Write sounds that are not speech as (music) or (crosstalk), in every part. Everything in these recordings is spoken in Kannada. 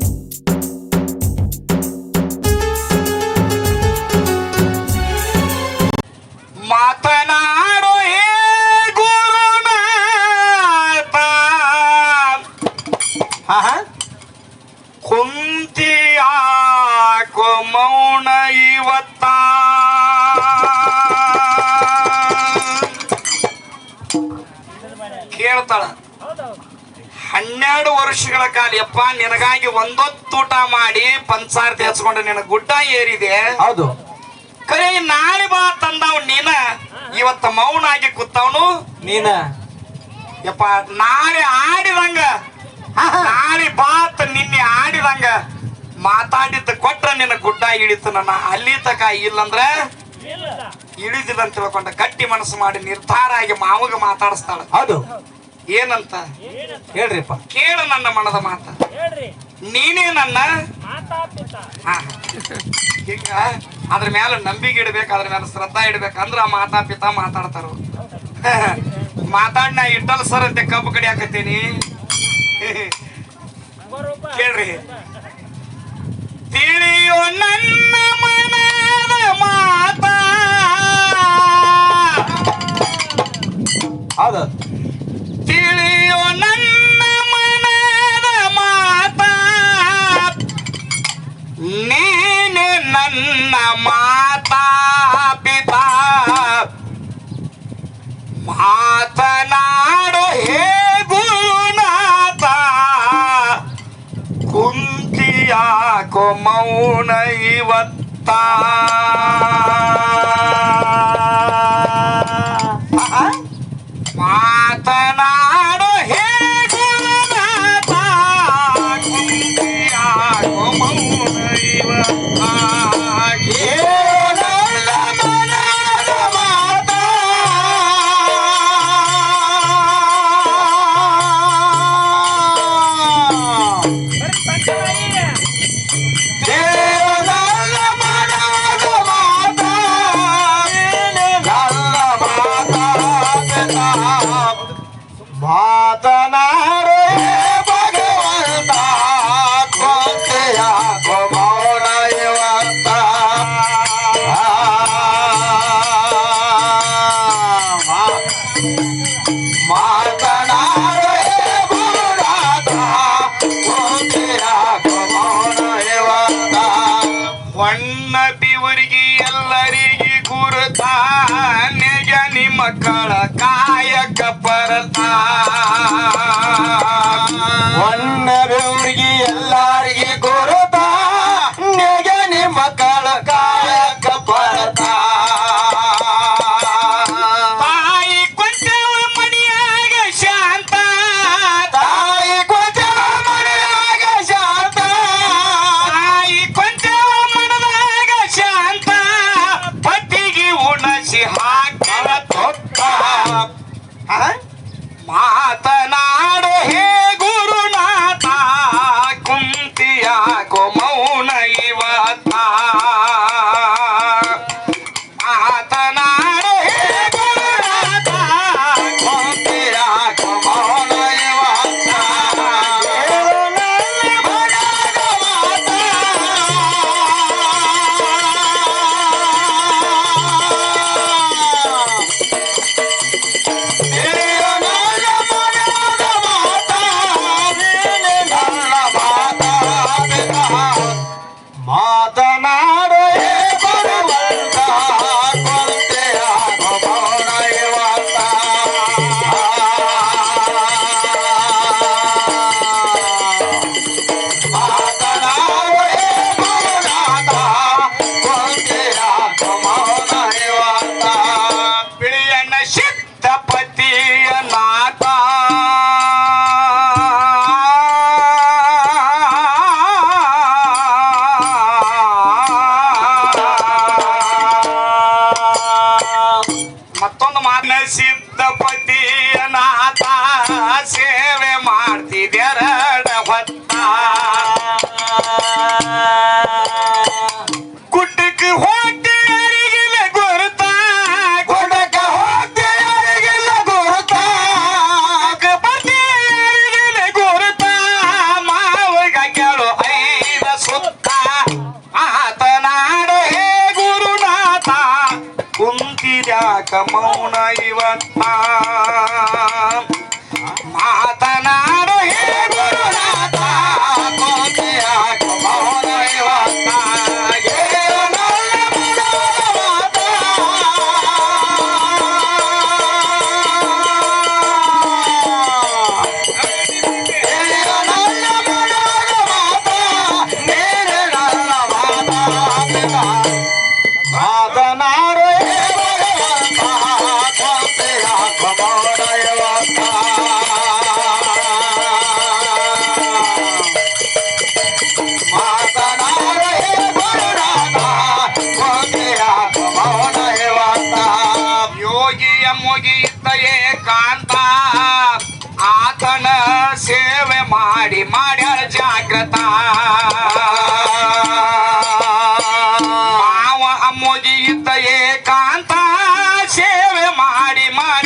ಮಾತನಾಡೋ ಮಾಡಿ ಪಂಚಾರ್ತಿ ಹಚ್ಕೊಂಡು ನಿನ್ನ ಗುಡ್ಡ ಏರಿದೆ. ಹೌದು. ಕರೆ ನಾಳೆ ಬಾ ತಂದವ್ ನೀನ. ಇವತ್ತ ಮೌನ ಆಗಿ ಕೂತವನು ನೀನ. ಯಪ್ಪ ನಾಳೆ ಆಡಿದಂಗ. ನಾಳೆ ಬಾತ್ ನಿನ್ನೆ ಆಡಿದಂಗ. ಮಾತಾಡಿದ್ದ ಕೊಟ್ರ ನಿನ್ನ ಗುಡ್ಡ ಇಳಿತು. ನನ್ನ ಅಲ್ಲಿ ತಕ ಇಲ್ಲಂದ್ರೆ ಇಳಿದಿಲ್ಲ ಅಂತ ತಿಳ್ಕೊಂಡ. ಗಟ್ಟಿ ಮನಸ್ಸು ಮಾಡಿ ನಿರ್ಧಾರ ಆಗಿ ಮಾವಗ ಮಾತಾಡಿಸ್ತಾಳ. ಹೌದು. ಏನಂತ? ಹೇಳ್ರಿಪ್ಪ. ಕೇಳು ನನ್ನ ಮನದ ಮಾತ. ನೀನೇ ನನ್ನ. ಹಿಂಗ ಅದ್ರ ಮೇಲೆ ನಂಬಿಕೆ ಇಡ್ಬೇಕು, ಅದ್ರ ಮೇಲೆ ಶ್ರದ್ಧಾ ಇಡ್ಬೇಕಂದ್ರ ಮಾತಾ ಪಿತಾ ಮಾತಾಡ್ತಾರ. ಮಾತಾಡ್ನ (laughs) ಮಾತಾಡ್ ನಾ ಇಟ್ಟಲ್ ಸರ್ ಅಂತ ಕಬ್ಬು ಕಡಿ ಹಾಕತ್ತೀನಿ. (laughs) ಕೇಳ್ರಿ. ತಿಳಿಯೋ ನನ್ನ ಮನದ ಮಾತ मौनैवत्ता। ಮಕ್ಕಳ ಕಾಯಕ ಪರತ ಒನ್ನರವ್ರಿಗೆ ಆ?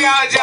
ಮಾಡಿ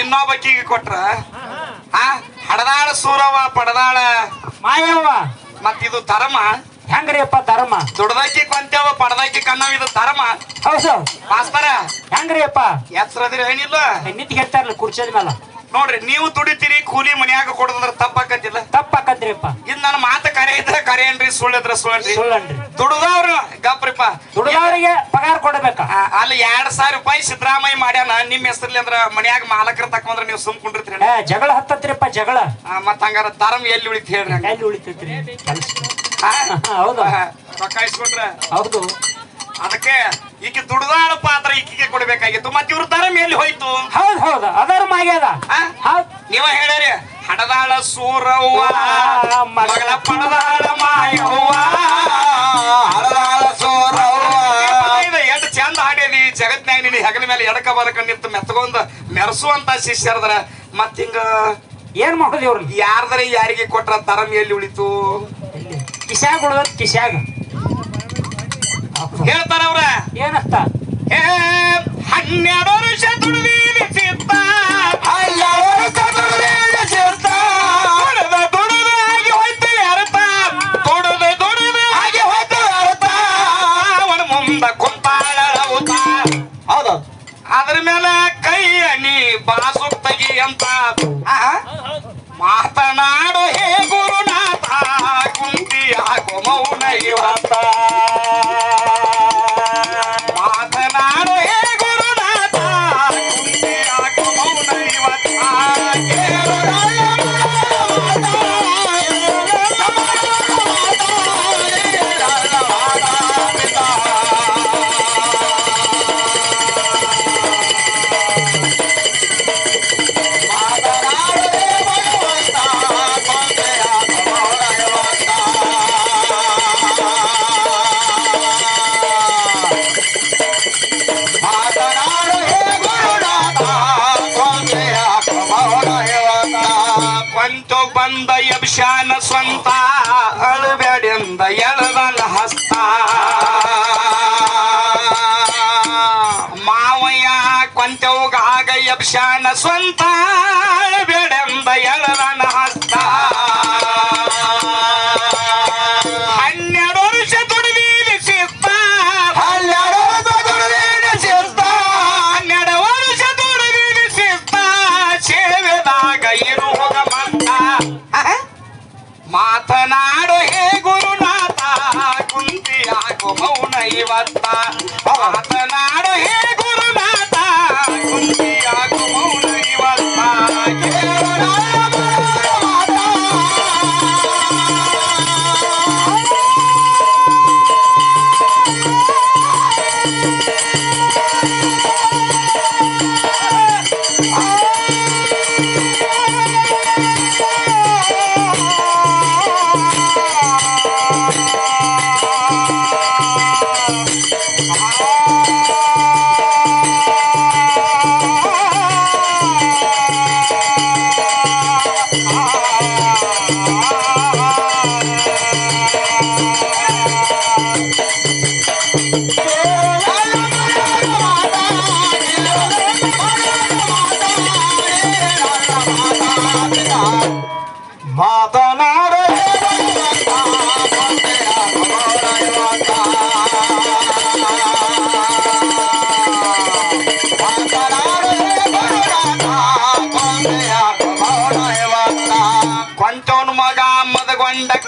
ಇನ್ನೊಬ್ಬಕ್ಕಿಗೆ ಕೊಟ್ರ? ಹಡದಾಳ ಸೂರವ ಪಡದಾಳ. ಮಾಯವ್ವ ಇದು ಧರ್ಮ. ಹೆಂಗ್ರಿಯಪ್ಪ ಧರ್ಮ? ದುಡ್ದಕ್ಕಿ ಕೊಂತೇವ ಪಡದಕ್ಕಿ ಕನ್ನವ ಇದು ಧರ್ಮ. ಹೌದು. ಮಾಸ್ತರ ಹೆಂಗ್ರಿಯಪ್ಪ? ಎಚ್ಚರದಿರಿ ಏನಿಲ್ಲ. ನಿಂತ ಹೇಳ್ತಾರಲ್ಲ ಕುರ್ಚದ ಮೇಲೆ. ನೋಡ್ರಿ ನೀವು ದುಡಿತೀರಿ ಕೂಲಿ ಮನ್ಯಾಗ ಕೊಡದ್ರ ತಪ್ಪಾಕತಿಲ್ಲ ತಪ್ಪಾಕತ್ರಿಪ್ಪ. ಇದ್ ನನ್ನ ಮಾತು ಕರೆ ಇದ್ರೆ ಕರೆ ಏನ್ರಿ ಸುಳ್ಳಿದ್ರ ಸುಳ್ಳ್ರಿ ಸುಳ್ಳನ್ರಿ. ದುಡ್ದವ್ರು ಗಪ್ರಿಪ್ಪ. ದುಡಿದವರಿಗೆ ಪಗಾರ ಕೊಡಬೇಕ. ಆ, ಅಲ್ಲಿ ಎರಡ್ ಸಾವಿರ ರೂಪಾಯಿ ಸಿದ್ದರಾಮಯ್ಯ ಮಾಡ್ಯಾನ ನಿಮ್ ಹೆಸರಲ್ಲಿ ಅಂದ್ರ ಮನ್ಯಾಗ ಮಾಲಕರ ತಕೊಂಡ್ರೆ ನೀವು ಸುಮ್ ಕುಂಡಿರ್ತೀರಿ. ಜಗಳ ಹತ್ತತ್ರಿಪ್ಪ ಜಗಳ. ಮತ್ತ ಹಂಗಾರ ಧರ್ಮ ಎಲ್ಲಿ ಉಳಿತು ಹೇಳ್ರಿ ಎಲ್ಲಿ ಉಳಿತೈತ್ರಿ? ಹೌದು. ರೊಕ್ಕ ಇಸ್ಕೊಟ್ರ ಹೌದು. ಅದಕ್ಕೆ ಈಕೆ ದುಡ್ದಾಳ ಈಕಿಗೆ ಕೊಡ್ಬೇಕಾಗಿತ್ತು ಮತ್ತೆ ಇವ್ರ ತರ ಎಲ್ಲಿ ಹೋಯ್ತು? ಹೌದ್ ಹೌದು ಅದರ ಮಾಗ್ಯದ ಆ? ಹೌದ್. ನೀವ ಹೇಳ್ಯಾರಿ ಹಡದಾಳ ಸೂರವ್ವ ಮಗಳ ಪಡದಾಳ ಮಾಯವ್ವ ಹಡದಾಳ ಸೂರವ್ವ. ಇದು ಎಷ್ಟ್ ಚಂದ ಹಾಡೇನಿ ಜಗತ್ನ್ಯಾಗ ನೀನು ಹೆಗಲ ಮೇಲೆ ಎಡಕ ಬಲಕ ನಿಂತು ಮೆತ್ತಗೊಂದು ಮೆರೆಸುವಂತ ಶಿಷ್ಯರದ್ರ ಮತ್ ಹಿಂಗ ಏನ್ ಮಾಡೋದು ಇವ್ರನ್ನ ಯಾರ್ದರೆ ಯಾರಿಗೆ ಕೊಟ್ರ ತರಂ ಎಲ್ಲಿ ಉಳಿತು? ಕಿಶಾಗ್ ಉಳ್ದ ಕಿಶ್ಯಾಗ ಹೌದು. ಹೇಳ್ತಾರ ಅವ್ರ ಏನಂತ ಏ ಹನ್ನೆರಡು ವರ್ಷ ದುಡಿದೀನಿ ಚಿತ್ತ ಅಲ್ಲ ವರ್ಷ ದುಡಿದ ಯಕ್ಷಾನ ಸ್ವಂತ ಅಳಬೇಡೆಂದ ಎಳರನ ಹಸ್ತ. ಹನ್ನೆರಡು ವರ್ಷ ದುಡಿದೀನಿ ಶಿಸ್ತ ಹನ್ನೆರಡು ವರ್ಷ ದುಡಿದೀನಿ ಶಿಸ್ತ. ಹನ್ನೆರಡು ವರ್ಷ ದುಡಿದೀನಿ ಶಿಸ್ತ ಸೇವೆದಾಗ ಇರುವಾಗ ಮಂತ ಮಾತನಾಡು ಹೇ ಗುರುನಾಥ ಕುಂತಿಯಾಗು ಮೌನ ಇವತ್ತ. ಮಾತನಾಡು ಹೇ ಮಾತನಾಡು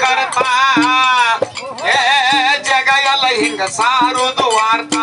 ಕರ್ತ ಏ ಜಗ ಎಲ್ಲ ಹಿಂಗ ಸಾರುದು ವಾರ್ತ.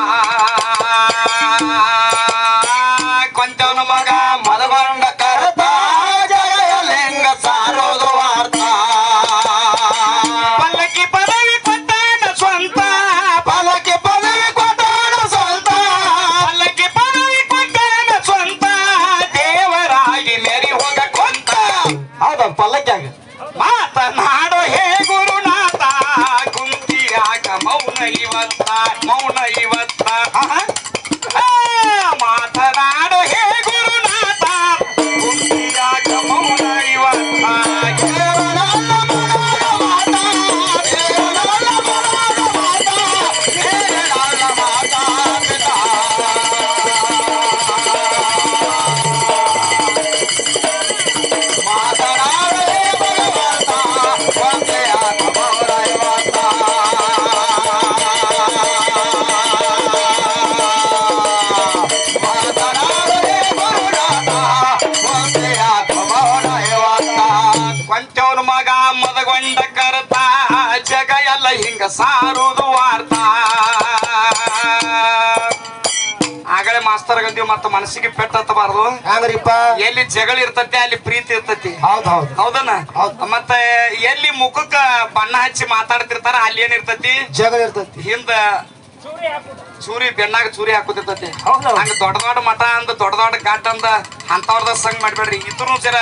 ಆಗಲೇ ಮಾಸ್ತರ್ ಗಂದಿವ್ ಮತ್ತ ಮನಸ್ಸಿಗೆ ಪೆಟ್ಟತ್ತಬಾರ್ದು ಹಂಗ್ರಿಪ್ಪ? ಎಲ್ಲಿ ಜಗಳ ಇರ್ತತಿ ಅಲ್ಲಿ ಪ್ರೀತಿ ಇರ್ತತಿ. ಹೌದ್ ಹೌದ್. ಹೌದನ? ಮತ್ತ ಮತ್ತೆ ಎಲ್ಲಿ ಮುಖಕ್ಕ ಬಣ್ಣ ಹಚ್ಚಿ ಮಾತಾಡ್ತಿರ್ತಾರ ಅಲ್ಲಿ ಏನಿರ್ತತಿ ಜಗಳ ಇರ್ತತಿ. ಹಿಂದ ಚೂರಿ ಬೆಣ್ಣಾಗ ಚೂರಿ ಹಾಕೋತಿರ್ತತಿ ಹೌದು. ಹಂಗ ದೊಡ್ಡ ದೊಡ್ಡ ಮಠ ಅಂದ ದೊಡ್ಡ ದೊಡ್ಡ ಘಾಟ್ ಅಂದ ಅಂತವ್ರದ ಸಂಗ್ ಮಾಡ್ಬೇಡ್ರಿ. ಇದ್ರು ಜರ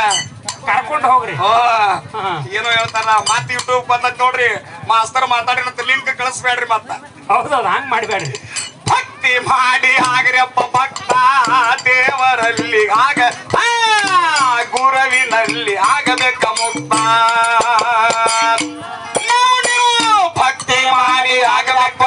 ಕರ್ಕೊಂಡು ಹೋಗ್ರಿ. ಓ ಏನೋ ಹೇಳ್ತಾರ ಮತ್ ಯೂಟ್ಯೂಬ್ ಬಂದ ನೋಡ್ರಿ. ಮಾಸ್ತರ್ ಮಾತಾಡಿನ ಲಿಂಕ್ ಕಳಿಸ್ಬೇಡ್ರಿ ಮತ್ತ. ಹೌದೌದು ಹಂಗ್ ಮಾಡ್ಬೇಡ್ರಿ. ಭಕ್ತಿ ಮಾಡಿ ಆಗ್ರಪ್ಪ ಭಕ್ತ ದೇವರಲ್ಲಿ ಆಗ ಗುರುವಿನಲ್ಲಿ ಆಗಬೇಕ ಮುಕ್ತ. ಭಕ್ತಿ ಮಾಡಿ ಆಗಬೇಕ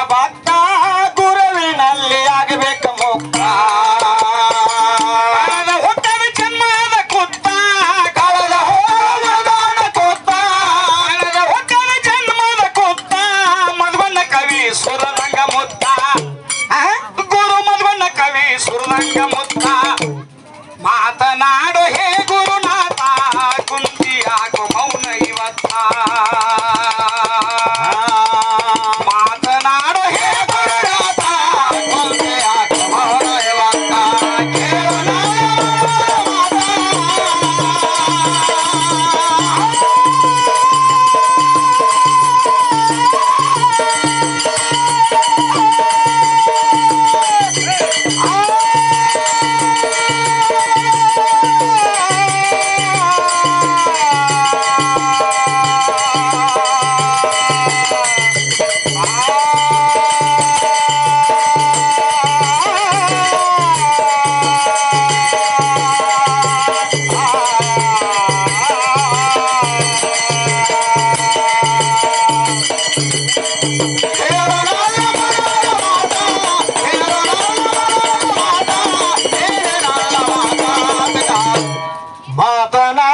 My na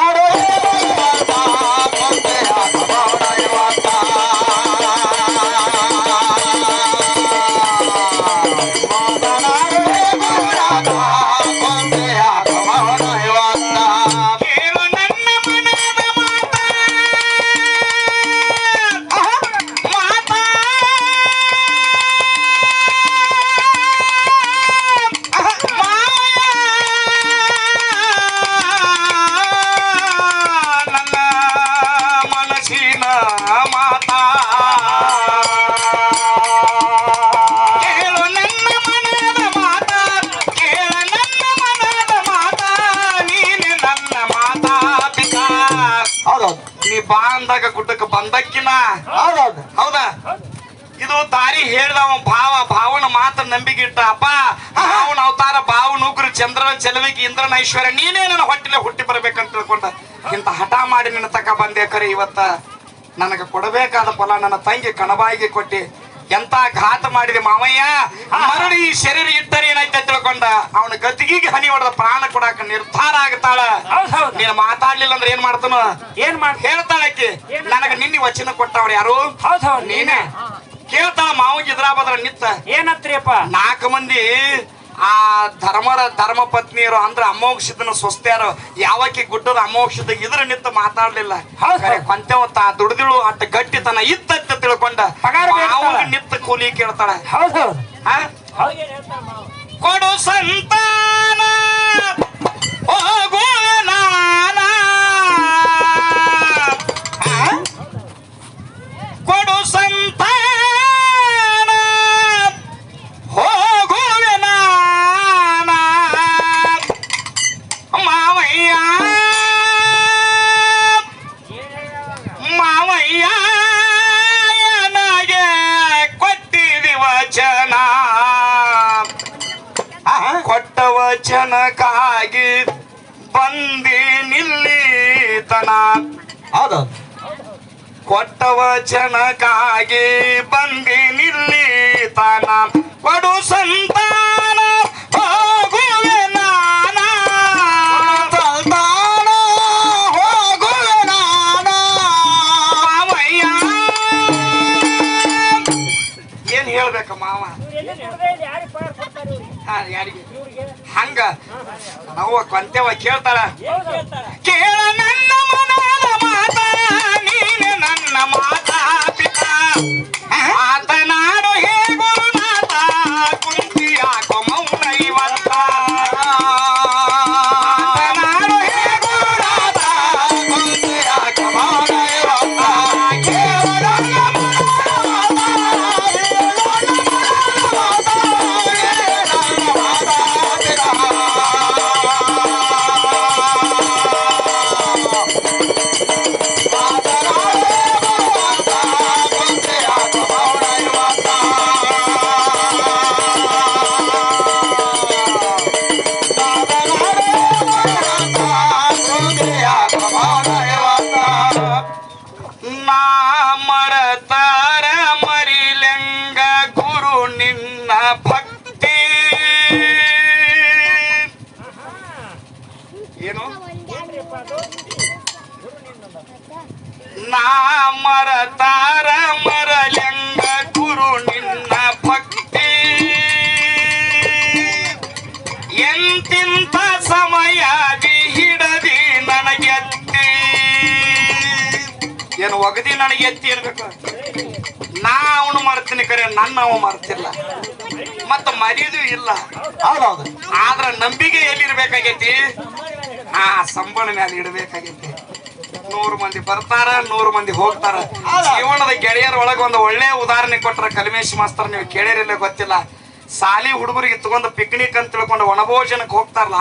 ಒಂದಕ್ಕಿನ ಹೌದಾ? ಇದು ತಾರಿ ಹೇಳ್ದವ ಭಾವ, ಭಾವನ ಮಾತ್ರ ನಂಬಿಕೆ ಇಟ್ಟ ಅಪ್ಪ. ಅವನ ಅವತಾರ, ಭಾವ ನೂಕರು, ಚಂದ್ರನ ಚೆಲುವಿಗೆ ಇಂದ್ರನ ಐಶ್ವರ್ಯ, ನೀನೇ ನನ್ನ ಹೊಟ್ಟಿಲೆ ಹುಟ್ಟಿ ಬರ್ಬೇಕಂತ ತಿಳ್ಕೊಂಡ. ಇಂತ ಹಠ ಮಾಡಿ ನಿನ್ನ ತಕ ಬಂದೆ ಕರೆ ಇವತ್ತ. ನನಗೆ ಕೊಡಬೇಕಾದ ಫಲ ನನ್ನ ತಂಗಿ ಕಣಬಾಯಿಗೆ ಕೊಟ್ಟಿ. ಎಂತ ಘಾತ ಮಾಡಿದೆ ಮಾವಯ್ಯ? ಮರಳಿ ಈ ಶರೀರ ಇಟ್ಟರೆ ಏನಾಯ್ತ ತಿಳ್ಕೊಂಡ. ಅವನ ಗತಿಗಿಗೆ ಹನಿ ಹೊಡೆದ ಪ್ರಾಣ ಕೊಡಾಕ ನಿರ್ಧಾರ ಆಗ್ತಾಳ. ಹೌದ್ ಹೌದ್. ನೀನು ಮಾತಾಡ್ಲಿಲ್ಲ ಅಂದ್ರೆ ಏನ್ ಮಾಡ್ತಾನ? ಏನ್ ಮಾಡ್ ಹೇಳ್ತಾಳಕ್ಕೆ ನನಗ ನಿನ್ನೆ ವಚನ ಕೊಟ್ಟವ್ರು ಯಾರು? ನೀನೆ. ಕೇಳ್ತಾಳ ಮಾವ ಇದ್ರಾಬದ್ರ ನಿತ್ತ ಏನತ್ರಿಯಪ್ಪ? ನಾಲ್ಕು ಮಂದಿ ಆ ಧರ್ಮರ ಧರ್ಮ ಪತ್ನಿಯರು ಅಂದ್ರೆ ಅಮೋಕ್ಷದನ ಸ್ವಸ್ತ್ಯಾರು ಯಾವಕ್ಕೆ ಗುಡ್ಡದ ಅಮೋಕ್ಷದ ಇದ್ರ ನಿಂತು ಮಾತಾಡ್ಲಿಲ್ಲ. ಕೊಂತೆವ ತಾ ದುಡ್ದಿಳು ಅಟ್ಟ ಗಟ್ಟಿತನ ಇತ್ತತ್ತ ತಿಳ್ಕೊಂಡ ನಿಂತ ನಿತ್ತ ಕೂಲಿ ಕೇಳ್ತಾಳ. ಕೊಡು ಸಂತಾನ. ಹೋಗುವ ಹೌದೌದು ಕೊಟ್ಟ ವಚನಕ್ಕಾಗಿ ಬಂದಿ ನಿಲ್ಲಿತನ ಕೊಡು ಸಂತಾನ ಹೋಗುವೆ ನಾನ. ಸಂತಾನ ಹೋಗುವೆ ನಾನ. ಮಾವಯ್ಯ. ಏನ್ ಹೇಳ್ಬೇಕ ಮಾವ? ಹಂಗ. ನಾವು ಕೊಂತೆವ ಕೇಳ್ತಾಳ. ಒಗದಿ ನನಗೆ ಎತ್ತಿ ಇರ್ಬೇಕು. ನಾ ಅವನು ಮಾಡ್ತೀನಿ ಕರೆ ನನ್ನ ಅವ ಮಾಡ್ತಿಲ್ಲ. ಮತ್ತ ಮರಿದು ಇಲ್ಲ. ಹೌದೌದು. ಆದ್ರ ನಂಬಿಕೆ ಎಲ್ಲಿರ್ಬೇಕಾಗೈತಿ? ಆ ಸಂಬಳ ಮೇಲೆ ಇಡಬೇಕಾಗೈತಿ. ನೂರು ಮಂದಿ ಬರ್ತಾರ ನೂರು ಮಂದಿ ಹೋಗ್ತಾರ. ಜೀವನದ ಗೆಳೆಯರ ಒಳಗೆ ಒಂದು ಒಳ್ಳೆ ಉದಾಹರಣೆ ಕೊಟ್ರ ಕಲ್ಮೇಶ್ ಮಾಸ್ತರ್ ನೀವು ಕೇಳಿರಲ್ಲ ಗೊತ್ತಿಲ್ಲ. ಸಾಲಿ ಹುಡುಗರಿಗೆ ತಗೊಂಡು ಪಿಕ್ನಿಕ್ ಅಂತ ತಿಳ್ಕೊಂಡು ವನಭೋಜನಕ್ಕೆ ಹೋಗ್ತಾರಲ್ಲ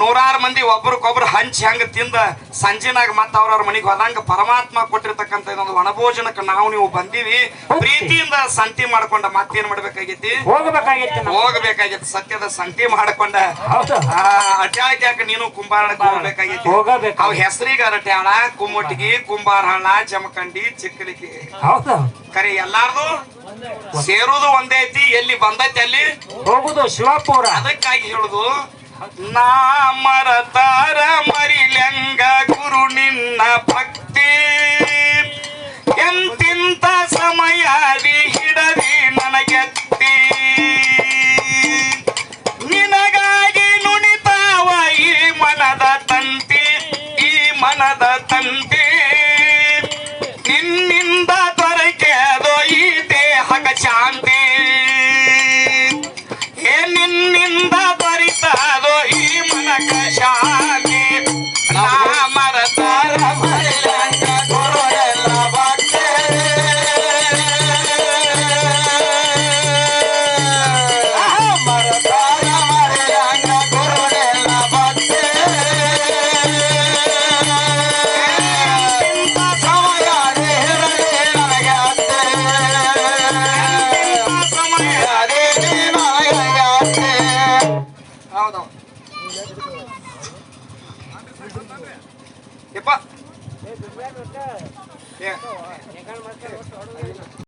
ನೂರಾರು ಮಂದಿ ಒಬ್ರಿಗೊಬ್ರು ಹಂಚಿ ಹೆಂಗ ತಿಂದ ಸಂಜಿನಾಗ ಮತ್ತ ಅವ್ರವ್ರ ಮನೆಗೆ ಹೋದಂಗ ಪರಮಾತ್ಮ ಕೊಟ್ಟಿರ್ತಕ್ಕಂಥ ಇದೊಂದು ಒಣಭೋಜನಕ್ಕೆ ನಾವು ನೀವು ಬಂದೀವಿ. ಪ್ರೀತಿಯಿಂದ ಸಂತಿ ಮಾಡ್ಕೊಂಡ ಮತ್ತೇನ್ ಮಾಡ್ಬೇಕಾಗೈತಿ? ಹೋಗಬೇಕಾಗಿತ್ತು ಸತ್ಯದ ಸಂತಿ ಮಾಡ್ಕೊಂಡ. ಅಟ್ಯಾಳಕ್ಕೆ ಯಾಕೆ ನೀನು ಕುಂಬಾರಕ್ಕೆ ಹೋಗ್ಬೇಕಾಗಿತ್ತು ಹೋಗಬೇಕು. ಅವ್ ಹೆಸರಿಗೆ ಅರಟ್ಯಾಳ ಕುಮ್ಮಟಿಗಿ ಕುಂಬಾರಹಳ್ಳ ಜಮಖಂಡಿ ಚಿಕ್ಕಲಿಗಿ ಕರೆ ಎಲ್ಲಾರ್ದು? ಸೇರುದು ಒಂದೇ ಐತಿ ಎಲ್ಲಿ ಬಂದೈತಿ ಅಲ್ಲಿ? ಹೋಗುದು ಶಿವಪುರ. ಅದಕ್ಕಾಗಿ ಹೇಳುದು ನಾ ಮರತಾರ ಮರಿಲೆಂಗ ಗುರು ನಿನ್ನ ಭಕ್ತಿ. ಎಂತಿಂತ ಸಮಯ ಹಿಡದಿ ನನಗೆತ್ತಿ. ನಿನಗಾಗಿ ನುಡಿತಾವ ಈ ಮನದ ತಂತಿ ಈ ಮನದ ನಿನ್ನಿಂದ ದೊರಿತದೋ